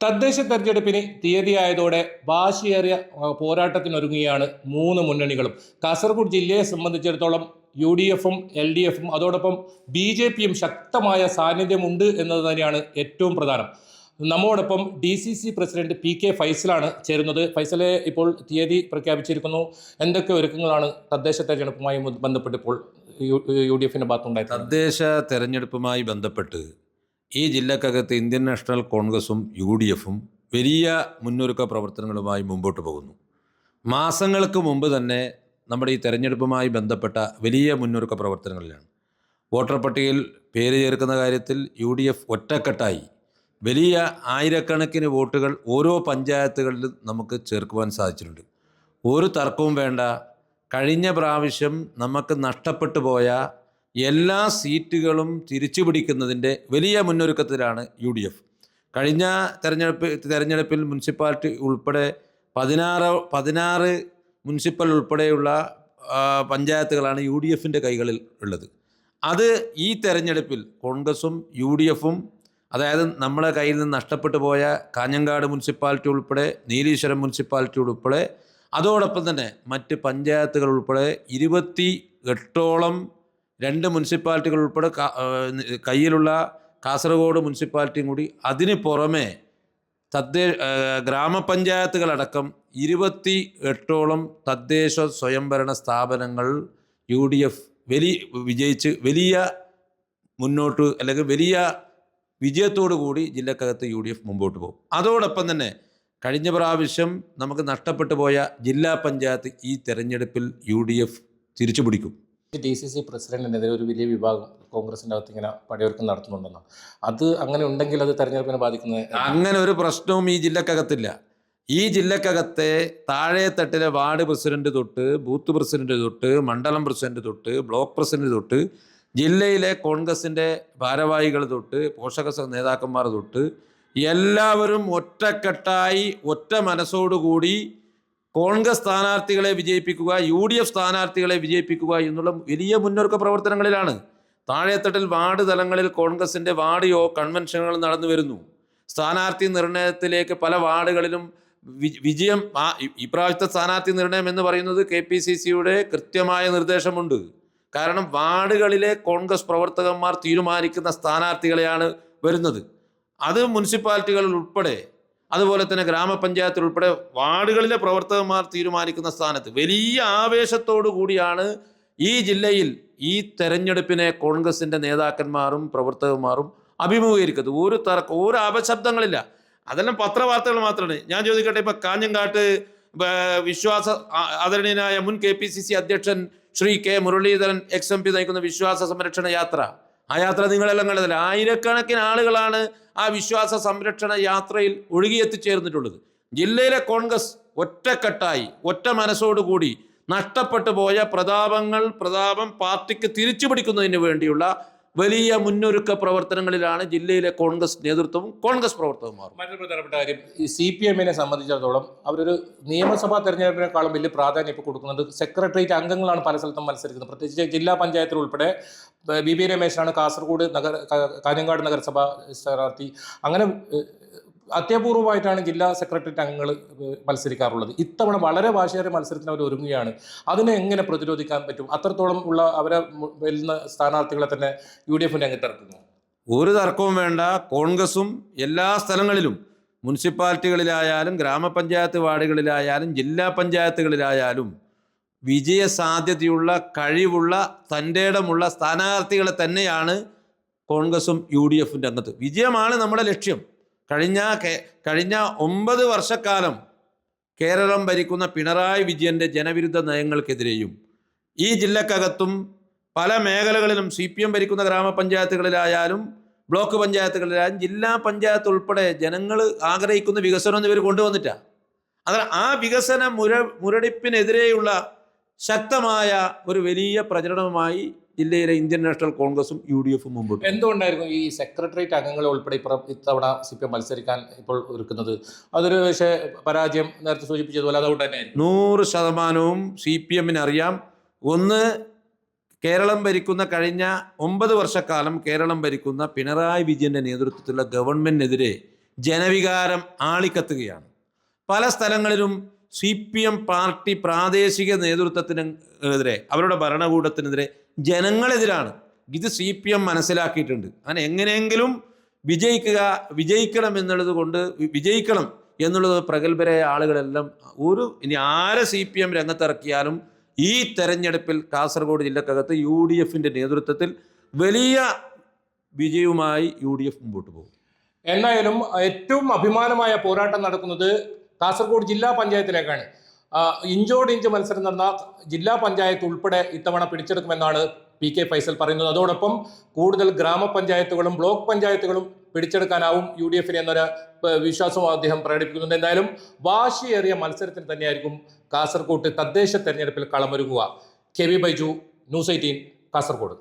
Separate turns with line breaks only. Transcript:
തദ്ദേശ തെരഞ്ഞെടുപ്പിന് തീയതിയായതോടെ വാശിയേറിയ പോരാട്ടത്തിനൊരുങ്ങുകയാണ് മൂന്ന് മുന്നണികളും. കാസർഗോഡ് ജില്ലയെ സംബന്ധിച്ചിടത്തോളം യു ഡി എഫും എൽ ഡി എഫും അതോടൊപ്പം ബി ജെ പിയും ശക്തമായ സാന്നിധ്യമുണ്ട് എന്നത് തന്നെയാണ് ഏറ്റവും പ്രധാനം. നമ്മോടൊപ്പം D C C president P K ഫൈസലാണ് ചേരുന്നത്. ഫൈസലെ ഇപ്പോൾ തീയതി പ്രഖ്യാപിച്ചിരിക്കുന്നു. എന്തൊക്കെ ഒരുക്കങ്ങളാണ് തദ്ദേശ തെരഞ്ഞെടുപ്പുമായി ബന്ധപ്പെട്ട് ഇപ്പോൾ യു ഡി എഫിന്റെ ഭാഗത്തുണ്ടായത്
തദ്ദേശ തെരഞ്ഞെടുപ്പുമായി ബന്ധപ്പെട്ട് ഈ ജില്ലക്കകത്ത് ഇന്ത്യൻ നാഷണൽ കോൺഗ്രസും യു ഡി എഫും വലിയ മുന്നൊരുക്ക പ്രവർത്തനങ്ങളുമായി മുമ്പോട്ട് പോകുന്നു. മാസങ്ങൾക്ക് മുമ്പ് തന്നെ നമ്മുടെ ഈ തെരഞ്ഞെടുപ്പുമായി ബന്ധപ്പെട്ട വലിയ മുന്നൊരുക്ക പ്രവർത്തനങ്ങളിലാണ്. വോട്ടർ പട്ടികയിൽ പേര് ചേർക്കുന്ന കാര്യത്തിൽ യു ഡി എഫ് ഒറ്റക്കെട്ടായി. വലിയ ആയിരക്കണക്കിന് വോട്ടുകൾ ഓരോ പഞ്ചായത്തുകളിലും നമുക്ക് ചേർക്കുവാൻ സാധിച്ചിട്ടുണ്ട്. ഒരു തർക്കവും വേണ്ട. കഴിഞ്ഞ പ്രാവശ്യം നമുക്ക് നഷ്ടപ്പെട്ടു പോയ എല്ലാ സീറ്റുകളും തിരിച്ചു പിടിക്കുന്നതിന്റെ വലിയ മുന്നൊരുക്കത്തിലാണ് യു ഡി എഫ്. കഴിഞ്ഞ തെരഞ്ഞെടുപ്പ് തെരഞ്ഞെടുപ്പിൽ മുനിസിപ്പാലിറ്റി ഉൾപ്പെടെ പതിനാറ് പതിനാറ് മുനിസിപ്പൽ ഉൾപ്പെടെയുള്ള പഞ്ചായത്തുകളാണ് യു ഡി എഫിന്റെ കൈകളിൽ ഉള്ളത്. അത് ഈ തെരഞ്ഞെടുപ്പിൽ കോൺഗ്രസും യു ഡി എഫും അതായത് നമ്മളെ കയ്യിൽ നിന്ന് നഷ്ടപ്പെട്ടു പോയ കാഞ്ഞങ്ങാട് മുനിസിപ്പാലിറ്റി ഉൾപ്പെടെ നീലീശ്വരം മുനിസിപ്പാലിറ്റി ഉൾപ്പെടെ അതോടൊപ്പം തന്നെ മറ്റ് പഞ്ചായത്തുകൾ ഉൾപ്പെടെ ഇരുപത്തി എട്ടോളം രണ്ട് മുനിസിപ്പാലിറ്റികൾ ഉൾപ്പെടെ കയ്യിലുള്ള കാസർഗോഡ് മുനിസിപ്പാലിറ്റിയും കൂടി അതിന് പുറമേ തദ്ദേ ഏഹ് ഗ്രാമപഞ്ചായത്തുകളടക്കം ഇരുപത്തി എട്ടോളം തദ്ദേശ സ്വയംഭരണ സ്ഥാപനങ്ങൾ യു ഡി എഫ് വലിയ വിജയിച്ച് വലിയ മുന്നോട്ട് അല്ലെങ്കിൽ വലിയ വിജയത്തോടു കൂടി ജില്ലക്കകത്ത് യു ഡി എഫ് മുമ്പോട്ട് പോകും. അതോടൊപ്പം തന്നെ കഴിഞ്ഞ പ്രാവശ്യം നമുക്ക് നഷ്ടപ്പെട്ടു പോയ ജില്ലാ പഞ്ചായത്ത് ഈ തെരഞ്ഞെടുപ്പിൽ യു ഡി എഫ് തിരിച്ചു പിടിക്കും
ഡി സി സി പ്രസിഡന്റിനെതിരെ ഒരു വലിയ വിഭാഗം കോൺഗ്രസിന്റെ അകത്ത് ഇങ്ങനെ പടയൊരുക്കം നടത്തുന്നുണ്ടെന്ന്? അത് അങ്ങനെ ഉണ്ടെങ്കിൽ അത് തെരഞ്ഞെടുപ്പിനെ ബാധിക്കുന്നത്
അങ്ങനെ ഒരു പ്രശ്നവും ഈ ജില്ലക്കകത്തില്ല. ഈ ജില്ലക്കകത്തെ താഴെത്തട്ടിലെ വാർഡ് പ്രസിഡന്റ് തൊട്ട് ബൂത്ത് പ്രസിഡന്റ് തൊട്ട് മണ്ഡലം പ്രസിഡന്റ് തൊട്ട് ബ്ലോക്ക് പ്രസിഡന്റ് തൊട്ട് ജില്ലയിലെ കോൺഗ്രസിന്റെ ഭാരവാഹികൾ തൊട്ട് പോഷക നേതാക്കന്മാർ തൊട്ട് എല്ലാവരും ഒറ്റക്കെട്ടായി ഒറ്റ മനസ്സോടുകൂടി കോൺഗ്രസ് സ്ഥാനാർത്ഥികളെ വിജയിപ്പിക്കുക യു ഡി എഫ് സ്ഥാനാർത്ഥികളെ വിജയിപ്പിക്കുക എന്നുള്ള വലിയ മുന്നൊരുക്ക പ്രവർത്തനങ്ങളിലാണ്. താഴെത്തട്ടിൽ വാർഡ് തലങ്ങളിൽ കോൺഗ്രസിന്റെ വാർഡ് യോ കൺവെൻഷനുകൾ നടന്നു വരുന്നു. സ്ഥാനാർത്ഥി നിർണയത്തിലേക്ക് പല വാർഡുകളിലും വിജയം ഇപ്രാവശ്യത്തെ സ്ഥാനാർത്ഥി നിർണയം എന്ന് പറയുന്നത് കെ പി സി സിയുടെ കൃത്യമായ നിർദ്ദേശമുണ്ട്. കാരണം വാർഡുകളിലെ കോൺഗ്രസ് പ്രവർത്തകന്മാർ തീരുമാനിക്കുന്ന സ്ഥാനാർത്ഥികളെയാണ് വരുന്നത്. അത് മുനിസിപ്പാലിറ്റികളിൽ ഉൾപ്പെടെ അതുപോലെ തന്നെ ഗ്രാമപഞ്ചായത്തിൽ ഉൾപ്പെടെ വാർഡുകളിലെ പ്രവർത്തകന്മാർ തീരുമാനിക്കുന്ന സ്ഥാനത്ത് വലിയ ആവേശത്തോടു കൂടിയാണ് ഈ ജില്ലയിൽ ഈ തെരഞ്ഞെടുപ്പിനെ കോൺഗ്രസിന്റെ നേതാക്കന്മാരും പ്രവർത്തകന്മാരും അഭിമുഖീകരിക്കുന്നത്. ഒരു തർക്ക ഒരു അപശബ്ദങ്ങളില്ല. അതെല്ലാം പത്രവാർത്തകൾ മാത്രമാണ്. ഞാൻ ചോദിക്കട്ടെ ഇപ്പൊ കാഞ്ഞങ്കാട്ട് വിശ്വാസ ആദരണീയനായ മുൻ കെ പി സി സി അധ്യക്ഷൻ Shri K Muraleedharan ex M P നയിക്കുന്ന വിശ്വാസ സംരക്ഷണ യാത്ര. ആ യാത്ര നിങ്ങളെല്ലാം കണ്ടതല്ല? ആയിരക്കണക്കിന് ആളുകളാണ് ആ വിശ്വാസ സംരക്ഷണ യാത്രയിൽ ഒഴുകിയെത്തിച്ചേർന്നിട്ടുള്ളത്. ജില്ലയിലെ കോൺഗ്രസ് ഒറ്റക്കെട്ടായി ഒറ്റ മനസ്സോടുകൂടി നഷ്ടപ്പെട്ടു പോയ പ്രതാപങ്ങൾ പ്രതാപം പാർട്ടിക്ക് തിരിച്ചു പിടിക്കുന്നതിന് വേണ്ടിയുള്ള വലിയ മുന്നൊരുക്ക പ്രവർത്തനങ്ങളിലാണ് ജില്ലയിലെ കോൺഗ്രസ് നേതൃത്വവും കോൺഗ്രസ് പ്രവർത്തകന്മാരും
മറ്റൊരു പ്രധാനപ്പെട്ട കാര്യം ഈ സി പി എമ്മിനെ സംബന്ധിച്ചിടത്തോളം അവരൊരു നിയമസഭാ തെരഞ്ഞെടുപ്പിനേക്കാളും വലിയ പ്രാധാന്യം ഇപ്പോൾ കൊടുക്കുന്നുണ്ട് സെക്രട്ടേറിയറ്റ് അംഗങ്ങളാണ് പല സ്ഥലത്തും മത്സരിക്കുന്നത്. പ്രത്യേകിച്ച് ജില്ലാ പഞ്ചായത്തിൽ ഉൾപ്പെടെ ബ- ബി രമേശാണ് കാസർഗോഡ് നഗര കാഞ്ഞങ്ങാട് നഗരസഭ സ്ഥാനാർത്ഥി. അങ്ങനെ അത്യപൂർവമായിട്ടാണ് ജില്ലാ സെക്രട്ടേറിയറ്റ് അംഗങ്ങൾ മത്സരിക്കാറുള്ളത്. ഇത്തവണ വളരെ വാശിയേറിയ മത്സരത്തിന് അവർ ഒരുങ്ങുകയാണ്. അതിനെ എങ്ങനെ പ്രതിരോധിക്കാൻ പറ്റും? അത്രത്തോളം ഉള്ള അവരെ വരുന്ന സ്ഥാനാർത്ഥികളെ തന്നെ യു ഡി എഫിന്റെ അംഗത്തിറക്കുന്നു.
ഒരു തർക്കവും വേണ്ട. കോൺഗ്രസും എല്ലാ സ്ഥലങ്ങളിലും മുനിസിപ്പാലിറ്റികളിലായാലും ഗ്രാമപഞ്ചായത്ത് വാർഡുകളിലായാലും ജില്ലാ പഞ്ചായത്തുകളിലായാലും വിജയ സാധ്യതയുള്ള കഴിവുള്ള തന്റെ ഇടമുള്ള സ്ഥാനാർത്ഥികളെ തന്നെയാണ് കോൺഗ്രസും യു ഡി എഫിന്റെ അംഗത്ത് വിജയമാണ് നമ്മുടെ ലക്ഷ്യം. കഴിഞ്ഞ കഴിഞ്ഞ ഒമ്പത് വർഷക്കാലം കേരളം ഭരിക്കുന്ന പിണറായി വിജയന്റെ ജനവിരുദ്ധ നയങ്ങൾക്കെതിരെയും ഈ ജില്ലക്കകത്തും പല മേഖലകളിലും സി പി എം ഭരിക്കുന്ന ഗ്രാമപഞ്ചായത്തുകളിലായാലും ബ്ലോക്ക് പഞ്ചായത്തുകളിലായാലും ജില്ലാ പഞ്ചായത്ത് ഉൾപ്പെടെ ജനങ്ങൾ ആഗ്രഹിക്കുന്ന വികസനം ഇവർ കൊണ്ടുവന്നിട്ടാണ് അതായത് ആ വികസന മുര മുരടിപ്പിനെതിരെയുള്ള ശക്തമായ ഒരു വലിയ പ്രചരണവുമായി ജില്ലയിലെ ഇന്ത്യൻ നാഷണൽ കോൺഗ്രസും യു ഡി എഫും മുമ്പോട്ട്.
എന്തുകൊണ്ടായിരുന്നു ഈ സെക്രട്ടേറിയറ്റ് അംഗങ്ങളെ ഉൾപ്പെടെ ഇപ്പം ഇത്തവണ സി പി എം മത്സരിക്കാൻ ഇപ്പോൾ ഒരുക്കുന്നത്? അതൊരു പക്ഷേ പരാജയം നേരത്തെ സൂചിപ്പിച്ചതുപോലെ അതുകൊണ്ട് തന്നെ
നൂറ് ശതമാനവും സി പി എമ്മിന് അറിയാം. ഒന്ന് കേരളം ഭരിക്കുന്ന കഴിഞ്ഞ ഒമ്പത് വർഷക്കാലം കേരളം ഭരിക്കുന്ന പിണറായി വിജയന്റെ നേതൃത്വത്തിലുള്ള ഗവൺമെന്റിനെതിരെ ജനവികാരം ആളിക്കത്തുകയാണ്. പല സ്ഥലങ്ങളിലും സി പി എം പാർട്ടി പ്രാദേശിക നേതൃത്വത്തിനെതിരെ അവരുടെ ഭരണകൂടത്തിനെതിരെ ജനങ്ങളെതിരാണ്. ഇത് സി പി എം മനസ്സിലാക്കിയിട്ടുണ്ട്. അങ്ങനെ എങ്ങനെയെങ്കിലും വിജയിക്കുക വിജയിക്കണം എന്നുള്ളത് കൊണ്ട് വിജയിക്കണം എന്നുള്ളത് പ്രഗത്ഭരായ ആളുകളെല്ലാം ഒരു ഇനി ആരെ സി പി എം രംഗത്തിറക്കിയാലും ഈ തെരഞ്ഞെടുപ്പിൽ കാസർഗോഡ് ജില്ലക്കകത്ത് യു ഡി എഫിന്റെ നേതൃത്വത്തിൽ വലിയ വിജയവുമായി യു ഡി എഫ് മുമ്പോട്ട് പോകും.
എന്തായാലും ഏറ്റവും അഭിമാനമായ പോരാട്ടം നടക്കുന്നത് കാസർഗോഡ് ജില്ലാ പഞ്ചായത്തിലേക്കാണ്. ഇഞ്ചോട് ഇഞ്ച് മത്സരം നടന്ന ജില്ലാ പഞ്ചായത്ത് ഉൾപ്പെടെ ഇത്തവണ പിടിച്ചെടുക്കുമെന്നാണ് പി കെ ഫൈസൽ പറയുന്നത്. അതോടൊപ്പം കൂടുതൽ ഗ്രാമപഞ്ചായത്തുകളും ബ്ലോക്ക് പഞ്ചായത്തുകളും പിടിച്ചെടുക്കാനാവും യു ഡി എഫിന് എന്നൊരു വിശ്വാസം അദ്ദേഹം പ്രകടിപ്പിക്കുന്നുണ്ട്. എന്തായാലും വാശിയേറിയ മത്സരത്തിന് തന്നെയായിരിക്കും കാസർകോട്ട് തദ്ദേശ തെരഞ്ഞെടുപ്പിൽ കളമൊരുങ്ങുക. K V Baiju news eighteen Kasaragod.